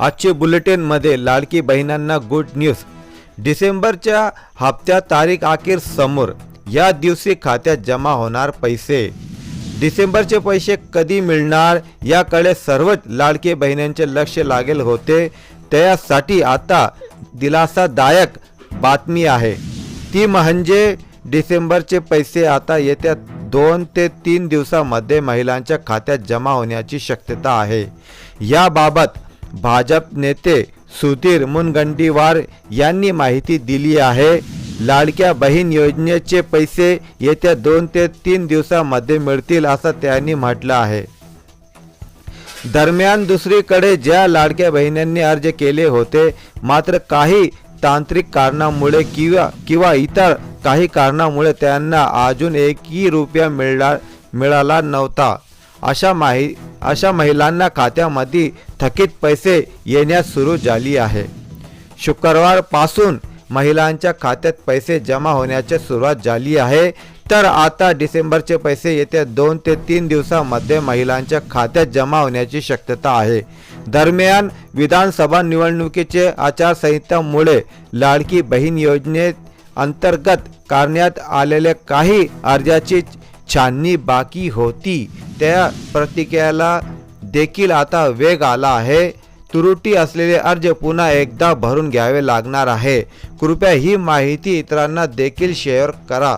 आजचे बुलेटिनमध्ये लाडकी बहिणांना good news डिसेंबरच्या हप्त्या तारीख अखेर समोर. या दिवशी खात्यात जमा होणार पैसे. डिसेंबरचे पैसे कधी मिळणार याकडे सर्वच लाडके बहिणींचे लक्ष लागेल होते. त्यासाठी आता दिलासादायक बातमी आहे. ती म्हणजे डिसेंबरचे पैसे आता येत्या दोन ते तीन दिवसामध्ये महिलांच्या खात्यात जमा होण्याची शक्यता आहे. याबाबत भाजप नेते सुधीर मुनगंटीवार यांनी माहिती दिली आहे. लाडक्या बहीण योजनेचे पैसे येत्या दोन ते तीन दिवसामध्ये मिळतील असं त्यांनी म्हटलं आहे. दरम्यान दुसरीकडे ज्या लाडक्या बहिणींनी अर्ज केले होते मात्र काही तांत्रिक कारणामुळे किंवा किंवा इतर काही कारणामुळे त्यांना अजून एकही रुपया मिळला मिळाला नव्हता. अशा माही अशा महिलांना खात्यामध्ये थकीत पैसे येण्यास सुरू झाली आहे. शुक्रवारपासून महिलांच्या खात्यात पैसे जमा होण्याची सुरुवात झाली आहे. तर आता डिसेंबरचे पैसे येत्या दोन ते तीन दिवसामध्ये महिलांच्या खात्यात जमा होण्याची शक्यता आहे. दरम्यान विधानसभा निवडणुकीचे आचारसंहितामुळे लाडकी बहीण योजनेत अंतर्गत करण्यात आलेल्या काही अर्जाची छाननी बाकी होती. त्या प्रतिक्रियाला देखील आता वेग आला आहे. त्रुटी असलेले अर्ज पुन्हा एकदा भरून घ्यावे लागणार आहे. कृपया ही माहिती इतरांना देखील शेअर करा.